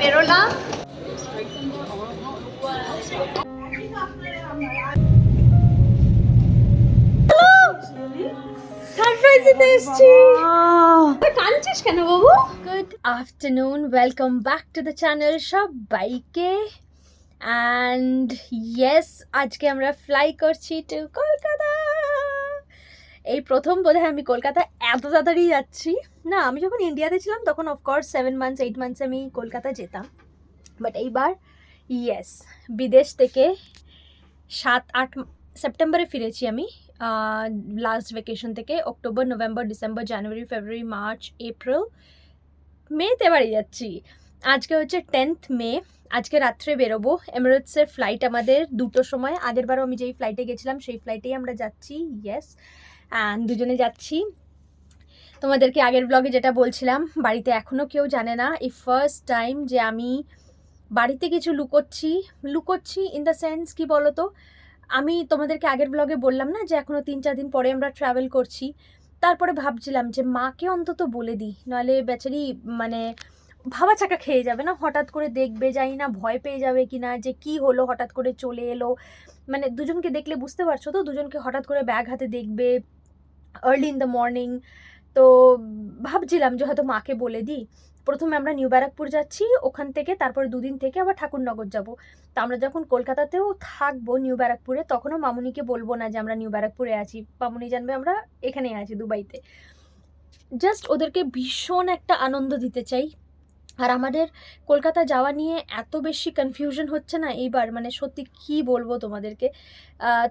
বেরোলাম। সারপ্রাইজ দিতে এসেছি। কাঁদছিস কেন বাবু? Good afternoon welcome back to the channel সবাইকে। অ্যান্ড ইয়েস আজকে আমরা ফ্লাই করছি টু কলকাতা। এই প্রথম বোধহয় আমি কলকাতা এত তাড়াতাড়ি যাচ্ছি। না, আমি যখন ইন্ডিয়াতে ছিলাম, তখন of course seven months eight months আমি কলকাতা যেতাম। বাট এইবার ইয়েস বিদেশ থেকে সাত, আট সেপ্টেম্বরে ফিরেছি আমি লাস্ট ভ্যাকেশন থেকে October, November, December, January, February, March, April, মেতে বাড়ি যাচ্ছি। আজকে হচ্ছে টেন্থ মে, আজকে রাত্রে বেরোবো। এমিরেটসের ফ্লাইট আমাদের দুটোর সময়, আগেরবারও আমি যেই ফ্লাইটে গেছিলাম, সেই ফ্লাইটেই আমরা যাচ্ছি ইয়েস দুজনে যাচ্ছি। তোমাদেরকে আগের ব্লগে যেটা বলছিলাম, বাড়িতে এখনও কেউ জানে না, এই ফার্স্ট টাইম যে আমি বাড়িতে কিছু লুকোচ্ছি লুকোচ্ছি ইন দ্য সেন্স কি বলো তো আমি তোমাদেরকে আগের ব্লগে বললাম না যে এখনও তিন চার দিন পরে আমরা ট্রাভেল করছি। তারপরে ভাবছিলাম যে মাকে অন্তত বলে দিই, নাহলে বেচারি মানে ভাবা চাকা খেয়ে যাবে না, হঠাৎ করে দেখবে, জানি না ভয় পেয়ে যাবে কি না যে কি হলো, হঠাৎ করে চলে এলো। মানে দুজনকে দেখলে বুঝতে পারছ তো, দুজনকে হঠাৎ করে ব্যাগ হাতে দেখবে আর্লি ইন দ্য মর্নিং তো ভাবছিলাম যে হয়তো মাকে বলে দিই। প্রথমে আমরা নিউ ব্যারাকপুর যাচ্ছি, ওখান থেকে তারপরে দুদিন থেকে আবার ঠাকুরনগর যাব। তা আমরা যখন কলকাতাতেও থাকব নিউ ব্যারাকপুরে, তখনও মামুনিকে বলব না যে আমরা নিউ ব্যারাকপুরে আছি। মামুনি জানবে আমরা এখানেই আছি দুবাইতে। জাস্ট ওদেরকে ভীষণ একটা আনন্দ দিতে চাই। আর আমাদের কলকাতা যাওয়া নিয়ে এত বেশি কনফিউশন হচ্ছে না এইবার। মানে সত্যি কি বলব তোমাদেরকে?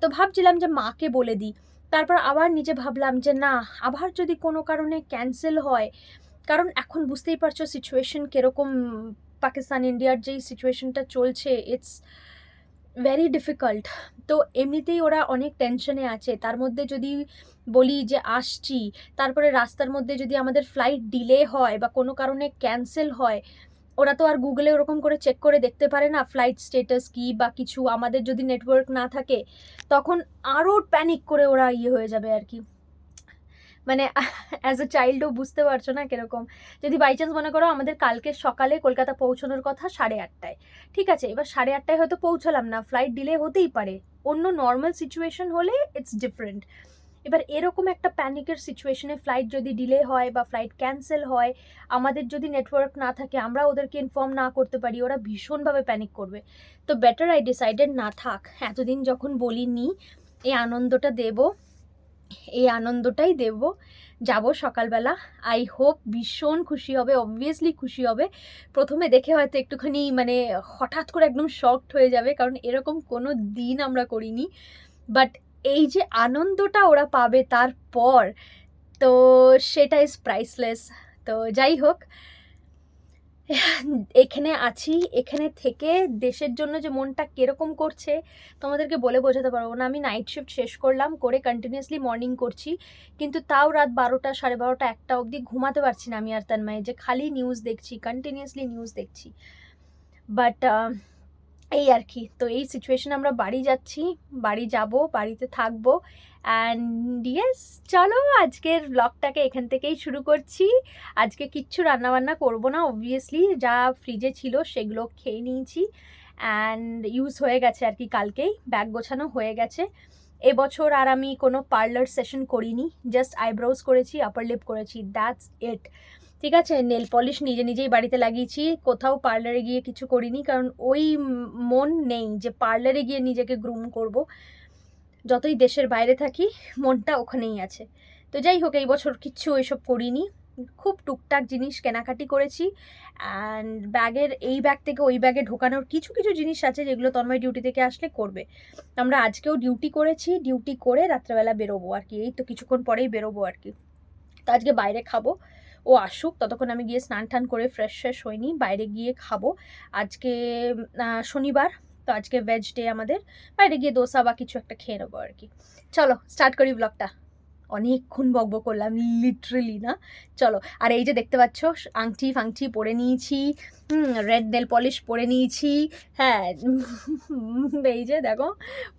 তো ভাবছিলাম যে মাকে বলে দিই। তারপর আবার নিজে ভাবলাম যে, না, আবার যদি কোনো কারণে ক্যান্সেল হয়। কারণ এখন বুঝতেই পারছ সিচুয়েশন কীরকম পাকিস্তান, ইন্ডিয়ার যেই সিচুয়েশনটা চলছে ইটস ভেরি ডিফিকাল্ট তো এমনিতেই ওরা অনেক টেনশনে আছে। তার মধ্যে যদি বলি যে, আসছি। তারপরে রাস্তার মধ্যে যদি আমাদের ফ্লাইট ডিলে হয় বা কোনো কারণে ক্যান্সেল হয় ওরা তো আর গুগলে ওরকম করে চেক করে দেখতে পারে না ফ্লাইট স্টেটাস কি বা কিছু, আমাদের যদি নেটওয়ার্ক না থাকে, তখন আরও প্যানিক করে ওরা ইয়ে হয়ে যাবে আর কি। মানে অ্যাজ এ চাইল্ডও বুঝতে পারছ না কীরকম। যদি বাই চান্স মনে করো আমাদের কালকে সকালে কলকাতা পৌঁছানোর কথা সাড়ে আটটায়। ঠিক আছে, এবার সাড়ে আটটায় হয়তো পৌঁছালাম না ফ্লাইট ডিলে হতেই পারে। অন্য নর্মাল সিচুয়েশন হলে ইটস ডিফারেন্ট এবার এরকম একটা প্যানিকের সিচুয়েশনে ফ্লাইট যদি ডিলে হয় বা ফ্লাইট ক্যান্সেল হয়, আমাদের যদি নেটওয়ার্ক না থাকে, আমরা ওদেরকে ইনফর্ম না করতে পারি, ওরা ভীষণভাবে প্যানিক করবে। তো বেটার আই ডিসাইডেড না থাক। এতদিন যখন বলিনি, এই আনন্দটা দেব, এই আনন্দটাই দেব, যাব সকালবেলা। আই হোপ ভীষণ খুশি হবে অবভিয়াসলি খুশি হবে। প্রথমে দেখে হয়তো একটুখানি মানে হঠাৎ করে একদম শকড হয়ে যাবে, কারণ এরকম কোনো দিন আমরা করিনি। বাট এই যে আনন্দটা ওরা পাবে তারপর, তো সেটা ইজ প্রাইসলেস তো যাই হোক, এখানে আছি, এখানে থেকে দেশের জন্য যে মনটা কীরকম করছে, তোমাদেরকে বলে বোঝাতে পারব না। আমি নাইট শিফট শেষ করলাম, করে কন্টিনিউয়াসলি মর্নিং করছি, কিন্তু তাও রাত বারোটা, সাড়ে বারোটা, একটা অবধি ঘুমাতে পারছি না আমি আর তন্ময় যে খালি নিউজ দেখছি কন্টিনিউয়াসলি নিউজ দেখছি। বাট এই আর কি। তো এই সিচুয়েশনে আমরা বাড়ি যাচ্ছি, বাড়ি যাব, বাড়িতে থাকব। অ্যান্ড ইয়েস চলো আজকের ব্লগটাকে এখান থেকেই শুরু করছি। আজকে কিচ্ছু রান্নাবান্না করব না অবভিয়াসলি যা ফ্রিজে ছিল সেগুলো খেয়ে নিয়েছি। অ্যান্ড ইউজ হয়ে গেছে আর কি কালকেই ব্যাগ গোছানো হয়ে গেছে। এবছর আর আমি কোনো পার্লার সেশন করিনি জাস্ট আইব্রোজ করেছি আপার লিপ করেছি দ্যাটস ইট ঠিক আছে নেল পলিশ নিজে নিজেই বাড়িতে লাগিয়েছি, কোথাও পার্লারে গিয়ে কিছু করিনি, কারণ ওই মন নেই যে পার্লারে গিয়ে নিজেকে গ্রুম করব। যতই দেশের বাইরে থাকি, মনটা ওখানেই আছে। তো যাই হোক, এই বছর কিচ্ছু ওইসব করিনি। খুব টুকটাক জিনিস কেনাকাটি করেছি অ্যান্ড ব্যাগের, এই ব্যাগ থেকে ওই ব্যাগে ঢোকানোর কিছু কিছু জিনিস আছে যেগুলো তন্ময় ডিউটি থেকে আসলে করবে। আমরা আজকেও ডিউটি করেছি ডিউটি করে রাত্রেবেলা বেরোবো আর কি, এই তো কিছুক্ষণ পরেই বেরোবো আর কি। তো আজকে বাইরে খাব। ও আসুক, ততক্ষণ আমি গিয়ে স্নান টান করে ফ্রেশ ফ্রেশ হইনি বাইরে গিয়ে খাব। আজকে শনিবার, তো আজকে ভেজ ডে আমাদের, বাইরে গিয়ে দোসা বা কিছু একটা খেয়ে নেব আর কি। চলো স্টার্ট করি ব্লগটা অনেকক্ষণ বকবক করলাম লিটারেলি না? চলো, আর এই যে দেখতে পাচ্ছ, আংটি ফাংটি পরে নিয়েছি রেড নেল পলিশ পরে নিয়েছি হ্যাঁ এই যে দেখো,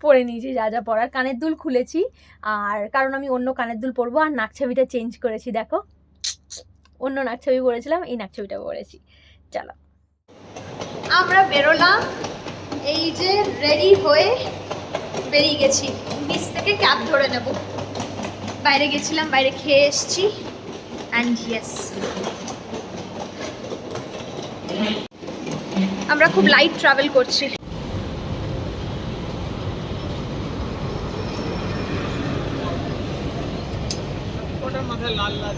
পরে নিয়েছি যা যা পরার। কানের দুল খুলেছি, আর কারণ আমি অন্য কানের দুল পরবো, আর নাকছাবিটা চেঞ্জ করেছি, দেখো। অন্য নাকছবি পরেছিলাম এই নাকছবিটা পরেছি চলো। আমরা বেরোলাম এই যে রেডি হয়ে বেরিয়ে গেছি। নিচ থেকে ক্যাব ধরে নেব। বাইরে গেছিলাম বাইরে খেয়ে এসেছি। অ্যান্ড ইয়েস আমরা খুব লাইট ট্রাভেল করছি। মাথায় লাল লাল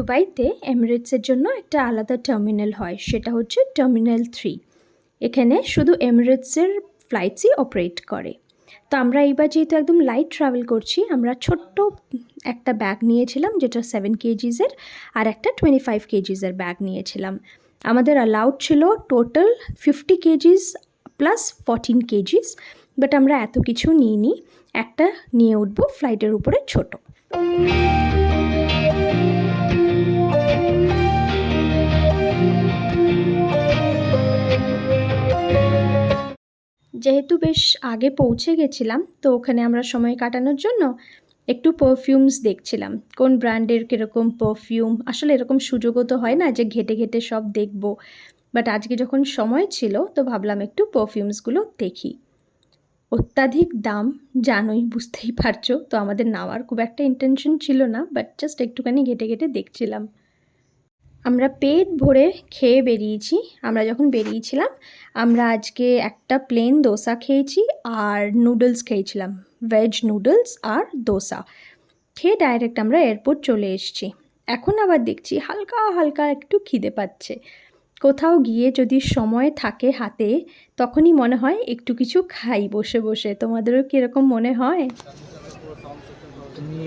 দুবাইতে এমিরেটসের জন্য একটা আলাদা টার্মিনাল হয়, সেটা হচ্ছে টার্মিনাল থ্রি। এখানে শুধু এমিরেটসের ফ্লাইটসই অপারেট করে। তো আমরা এইবার যেহেতু একদম লাইট ট্রাভেল করছি, আমরা ছোট্ট একটা ব্যাগ নিয়েছিলাম, যেটা সেভেন কেজিসের আর একটা টোয়েন্টি ফাইভ কেজিসের ব্যাগ নিয়েছিলাম। আমাদের অ্যালাউড ছিল total fifty kgs plus fourteen kgs but আমরা এত কিছু নিইনি। একটা নিয়ে উঠবো ফ্লাইটের উপরে ছোটো। যেহেতু বেশ আগে পৌঁছে গেছিলাম, তো ওখানে আমরা সময় কাটানোর জন্য একটু পারফিউমস দেখছিলাম। কোন ব্র্যান্ডের কীরকম পারফিউম আসলে এরকম সুযোগও তো হয় না যে ঘেটে ঘেটে সব দেখব। বাট আজকে যখন সময় ছিল, তো ভাবলাম একটু পারফিউমসগুলো দেখি। অত্যাধিক দাম, জানোই, বুঝতেই পারছ। তো আমাদের নেওয়ার খুব একটা ইন্টেনশন ছিল না বাট জাস্ট একটুখানি ঘেটে ঘেটে দেখছিলাম। আমরা পেট ভরে খেয়ে বেরিয়েছি। আমরা যখন বেরিয়েছিলাম, আমরা আজকে একটা প্লেন দোসা খেয়েছি আর নুডলস খেয়েছিলাম। ভেজ নুডলস আর দোসা। খেয়ে ডাইরেক্ট আমরা এয়ারপোর্ট চলে এসেছি। এখন আবার দেখছি হালকা হালকা একটু খিদে পাচ্ছে। কোথাও গিয়ে যদি সময় থাকে হাতে, তখনই মনে হয় একটু কিছু খাই বসে বসে। তোমাদেরও কীরকম মনে হয়?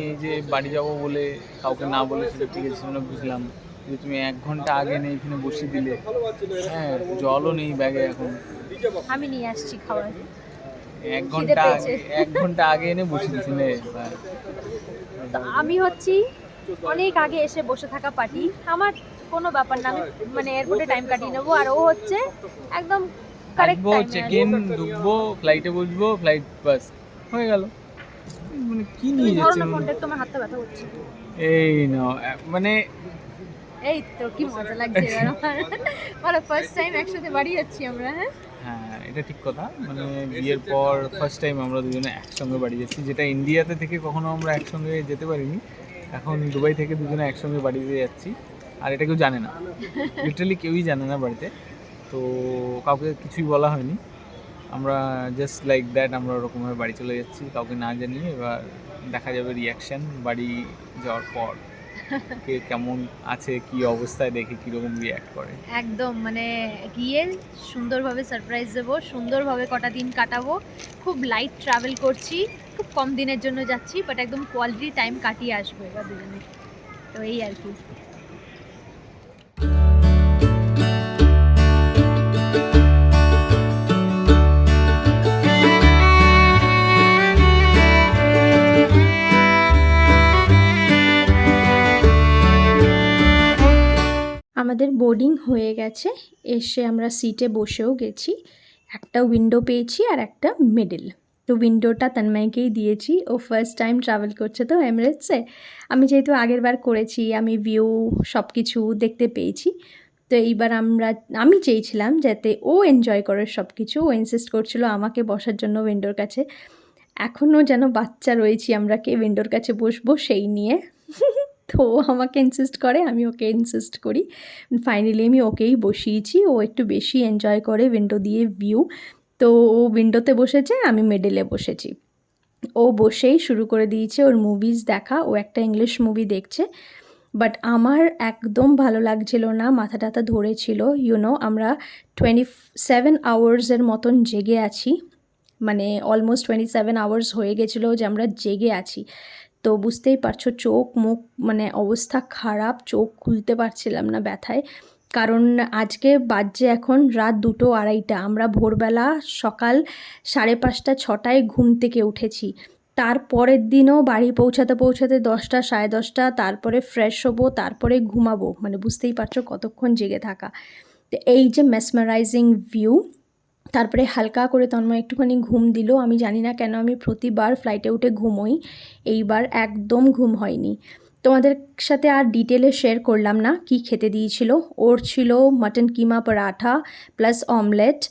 এই যে বাড়ি যাব বলে কাউকে না বলে সেটা ঠিক বুঝলাম। যে তুমি এক ঘণ্টা আগে নেই এখানে বসে দিলে। হ্যাঁ জলও নেই ব্যাগে এখন। আমি নিয়ে আসছি খাবার। এক ঘণ্টা। আগে এক ঘণ্টা আগে এনে বসে দিছিলে আমি হচ্ছি অনেক আগে এসে বসে থাকা পার্টি। আমার কোনো ব্যাপার না আমি মানে এয়ারপোর্টে টাইম কাটিয়ে নেব। আর ও হচ্ছে একদম কারেক্ট আসব। চেক ইন ঢুকবো ফ্লাইটে বসবো ফ্লাইট বাস হয়ে গেল। মানে কি নিয়ে যাচ্ছে না আমার হাতটা ব্যথা করছে। এই নাও এ- মানে এই তো কি মজা লাগছে মানে ফার্স্ট টাইম একসাথে বাড়ি যাচ্ছি আমরা হ্যাঁ? হ্যাঁ এটা ঠিক কথা। মানে বিয়ের পর ফার্স্ট টাইম আমরা দুজনে একসঙ্গে বাড়ি যাচ্ছি। যেটা ইন্ডিয়াতে থেকে কখনো আমরা একসঙ্গে যেতে পারিনি, এখন দুবাই থেকে দুজনে একসঙ্গে বাড়িতে যাচ্ছি। আর এটা কেউ জানে না। লিটারালি কেউই জানে না বাড়িতে। তো কাউকে কিছুই বলা হয়নি। আমরা জাস্ট লাইক দ্যাট আমরা ওরকমভাবে বাড়ি চলে যাচ্ছি। কাউকে না জানিয়ে এবার দেখা যাবে রিয়াকশন বাড়ি যাওয়ার পর। কে কেমন আছে, কি অবস্থায় দেখে কীরকম রিয়াক্ট করে? একদম মানে গিয়ে সুন্দরভাবে সারপ্রাইজ দেবো, সুন্দরভাবে কটা দিন কাটাবো। খুব লাইট ট্রাভেল করছি, খুব কম দিনের জন্য যাচ্ছি বাট একদম কোয়ালিটি টাইম কাটিয়ে আসব এবার দুজনে। তো এই আর কি। আমাদের বোর্ডিং হয়ে গেছে। এসে আমরা সিটে বসেও গেছি। একটা উইন্ডো পেয়েছি আর একটা মিডল তো উইন্ডোটা তন্ময়কেই দিয়েছি। ও ফার্স্ট টাইম ট্রাভেল করছে তো এমিরেটসে আমি যেহেতু আগের বার করেছি, আমি ভিউ সব কিছু দেখতে পেয়েছি। তো এইবার আমরা, আমি চেয়েছিলাম যাতে ও এনজয় করে সব কিছু ও ইনসিস্ট করছিল আমাকে বসার জন্য উইন্ডোর কাছে। এখনও যেন বাচ্চা রয়েছি, আমরা কে উইন্ডোর কাছে বসবো সেই নিয়ে। তো ও আমাকে ইনসিস্ট করে, আমি ওকে ইনসিস্ট করি। ফাইনালি আমি ওকেই বসিয়েছি, ও একটু বেশি এনজয় করে উইন্ডো দিয়ে ভিউ তো ও উইন্ডোতে বসেছে, আমি মিডলে বসেছি। ও বসেই শুরু করে দিয়েছে ওর মুভিজ দেখা, ও একটা ইংলিশ মুভি দেখছে। বাট আমার একদম ভালো লাগছিল না, মাথা টাথা ধরেছিল। ইউনো আমরা টোয়েন্টি সেভেন আওয়ার্সের মতন জেগে আছি। মানে অলমোস্ট টোয়েন্টি সেভেন আওয়ার্স হয়ে গেছিল যে আমরা জেগে আছি। তো বুঝতেই পারছ, চোখ, মুখ মানে অবস্থা খারাপ, চোখ খুলতে পারছিলাম না ব্যথায়। কারণ আজকে বাজছে এখন রাত দুটো আড়াইটা, আমরা ভোরবেলা সকাল সাড়ে পাঁচটা, ছটায় ঘুম থেকে উঠেছি। তারপরের দিনও বাড়ি পৌঁছাতে পৌঁছাতে দশটা, সাড়ে দশটা, তারপরে ফ্রেশ হব, তারপরে ঘুমাবো মানে বুঝতেই পারছ কতক্ষণ জেগে থাকা। তো এই যে মেসমারাইজিং ভিউ তারপরে হালকা করে তন্ময় একটুখানি ঘুম দিল। আমি জানি না কেন আমি প্রতিবার ফ্লাইটে উঠে ঘুমোই। এইবার একদম ঘুম হয়নি। তোমাদের সাথে আর ডিটেলে শেয়ার করলাম না কি খেতে দিয়েছিল। ওর ছিল mutton keema paratha plus omelette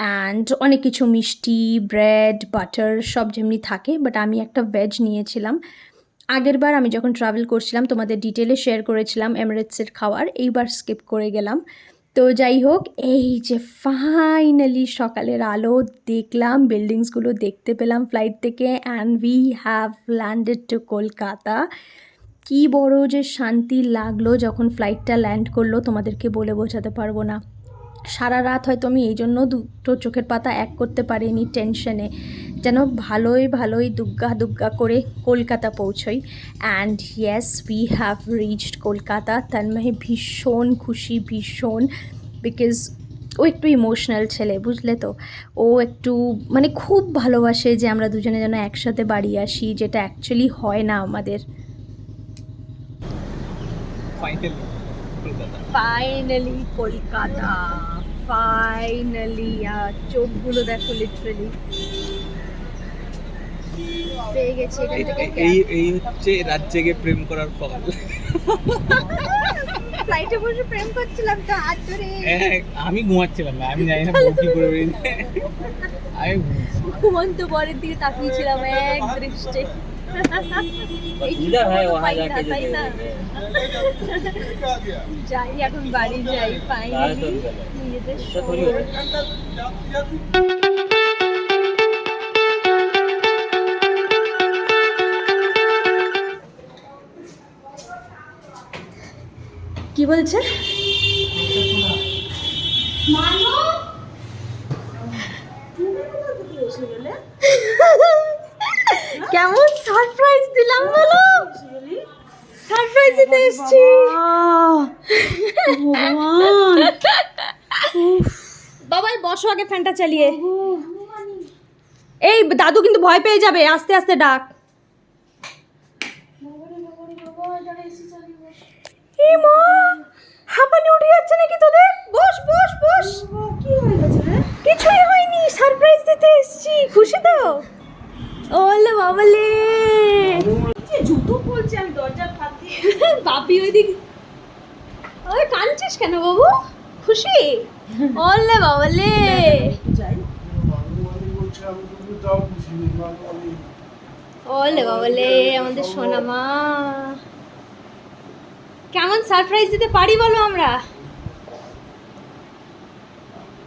and অনেক কিছু মিষ্টি ব্রেড বাটার সব যেমনি থাকে বাট আমি একটা ভেজ নিয়েছিলাম। আগের বার আমি যখন ট্রাভেল করছিলাম, তোমাদের ডিটেলে শেয়ার করেছিলাম এমিরেটসের খাওয়ার। এইবার স্কিপ করে গেলাম। তো যাই হোক, এই যে ফাইনালি সকালের আলো দেখলাম বিল্ডিংসগুলো দেখতে পেলাম ফ্লাইট থেকে and we have landed to Kolkata কি বড় যে শান্তি লাগল যখন ফ্লাইটটা ল্যান্ড করল, তোমাদেরকে বলে বোঝাতে পারব না। সারা রাত হয়তো আমি এই জন্য দুটো চোখের পাতা এক করতে পারিনি টেনশনে যেন ভালোই ভালোই দুগ্গা দুগ্গা করে Kolkata পৌঁছই। And yes we have reached Kolkata. Tanmoy ভীষণ খুশি ভীষণ বিকজ ও একটু ইমোশনাল ছেলে বুঝলে তো? ও একটু মানে খুব ভালোবাসে যে আমরা দুজনে যেন একসাথে বাড়ি আসি যেটা অ্যাকচুয়ালি হয় না আমাদের। Finally Kolkata. Finally Kolkata. Finally চোখগুলো দেখো লিটারেলি এই এই হচ্ছে প্রেম করার ফল। ফ্লাইটে বসে প্রেম করছিলাম তো ধরে। হ্যাঁ, আমি ঘুমাচ্ছিলাম না আমি জানি না কি করে আমি ঘুমন্ত পরের দিকে তাকিয়েছিলাম এক দৃষ্টে। যাই এখন বাড়ি যাই ফাইনালি নিজেদের বলছে? কেমন সারপ্রাইজ দিলাম বলো? সারপ্রাইজ দিতে এসেছি। বাবাই বসো আগে ফ্যানটা চালিয়ে। এই দাদু কিন্তু ভয় পেয়ে যাবে আস্তে আস্তে ডাক। এই মা! হাঁপানি উঠে যাচ্ছে নাকি তোদের? বস বস বস। কিছুই হয়নি সারপ্রাইজ দিতে এসেছি। খুশি তো? ওলে বাবালে। জুতো পরছে আমি দরজার ফাঁক দিয়ে। বাপি ওইদিক। ওই কাঁদছিস কেন বাবু? খুশি? ওলে বাবালে। ওলে বাবালে আমাদের সোনা মা কেমন সারপ্রাইজ দিতে পারি বলো আমরা?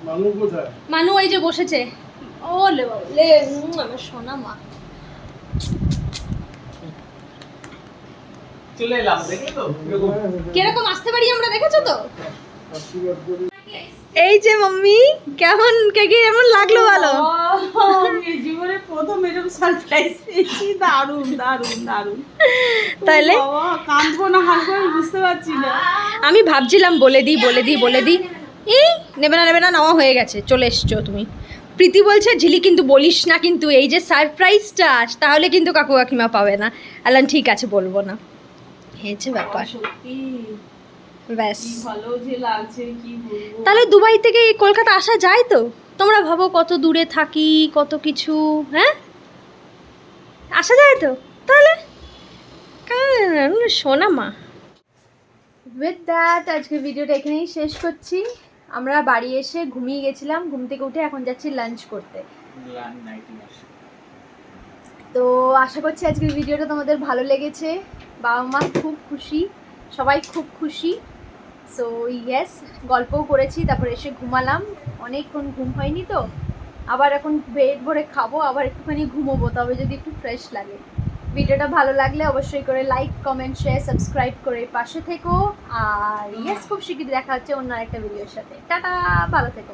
মানু কোথায়? মানু ওই যে বসেছে। ও লে লে আমার সোনা মা। চলে এলাম দেখে তো? কীরকম আসতে পারি আমরা দেখেছ তো? এই যে মাম্মি কেমন কে কি এমন লাগল আমি জীবনে প্রথম এরকম সারপ্রাইজ পেয়েছি। দারুণ দারুণ দারুণ। তাহলে? কাঁদবো না হাসবো আমি বুঝতে পারছি না। আমি ভাবছিলাম বলে দিই বলে দিই বলে দিই। এই নেবে না নেবে না নেওয়া হয়ে গেছে চলে এসছো তুমি। প্রীতি বলছে ঝিলি কিন্তু বলিস না কিন্তু এই যে সারপ্রাইজটা তাহলে কিন্তু কাকু কাকিমা পাবে না। আলাম ঠিক আছে বলব না। হয়েছে ব্যাপার। সত্যি। ব্যাস। ভালো যে লাগছে কি বলব? তাহলে দুবাই থেকে কলকাতা আসা যায় তো? তোমরা ভাবো কত দূরে থাকি কত কিছু হ্যাঁ? আসা যায় তো? তাহলে? শোনা মা। উইথ দ্যাট আজকে ভিডিওটা এখানেই শেষ করছি। আমরা বাড়ি এসে ঘুমিয়ে গেছিলাম ঘুম থেকে উঠে এখন যাচ্ছি লাঞ্চ করতে। তো আশা করছি আজকের ভিডিওটা তোমাদের ভালো লেগেছে। বাবা মা খুব খুশি সবাই খুব খুশি। সো ইয়েস গল্পও করেছি, তারপর এসে ঘুমালাম। অনেকক্ষণ ঘুম হয়নি তো। আবার এখন পেট ভরে খাব, আবার একটুখানি ঘুমোবো, তবে যদি একটু ফ্রেশ লাগে। ভিডিওটা ভালো লাগলে অবশ্যই করে লাইক কমেন্ট শেয়ার সাবস্ক্রাইব করে পাশে থেকো। আর ইয়েস খুব শিগগিরই দেখা হচ্ছে অন্য একটা ভিডিওর সাথে। টাটা, ভালো থেকো।